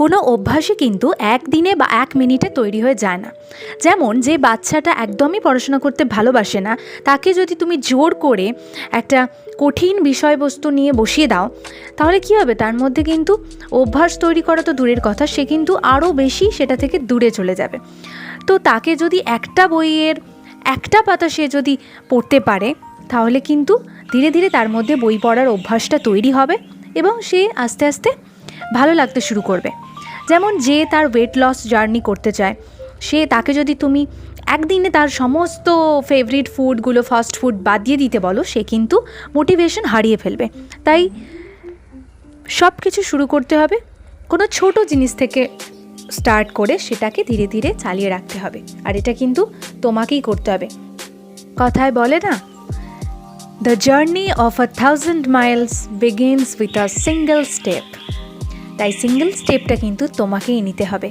কোনো অভ্যাসই কিন্তু একদিনে বা এক মিনিটে তৈরি হয়ে যায় না। যেমন যে বাচ্চাটা একদমই পড়াশোনা করতে ভালোবাসে না, তাকে যদি তুমি জোর করে একটা কঠিন বিষয়বস্তু নিয়ে বসিয়ে দাও, তাহলে কী হবে? তার মধ্যে কিন্তু অভ্যাস তৈরি করা তো দূরের কথা, সে কিন্তু আরও বেশি সেটা থেকে দূরে চলে যাবে। তো তাকে যদি একটা বইয়ের একটা পাতা সে যদি পড়তে পারে, তাহলে কিন্তু ধীরে ধীরে তার মধ্যে বই পড়ার অভ্যাসটা তৈরি হবে এবং সে আস্তে আস্তে ভালো লাগতে শুরু করবে। যেমন যে তার ওয়েট লস জার্নি করতে চায়, সে তাকে যদি তুমি একদিনে তার সমস্ত ফেভারিট ফুডগুলো ফাস্ট ফুড বাদ দিয়ে দিতে বলো, সে কিন্তু মোটিভেশন হারিয়ে ফেলবে। তাই সব কিছু শুরু করতে হবে, কোনো ছোট জিনিস থেকে স্টার্ট করে সেটাকে ধীরে ধীরে চালিয়ে রাখতে হবে। আর এটা কিন্তু তোমাকেই করতে হবে। কথায় বলে না the journey of a thousand miles begins with a single step তাই সিঙ্গেল স্টেপটা কিন্তু তোমাকেই নিতে হবে।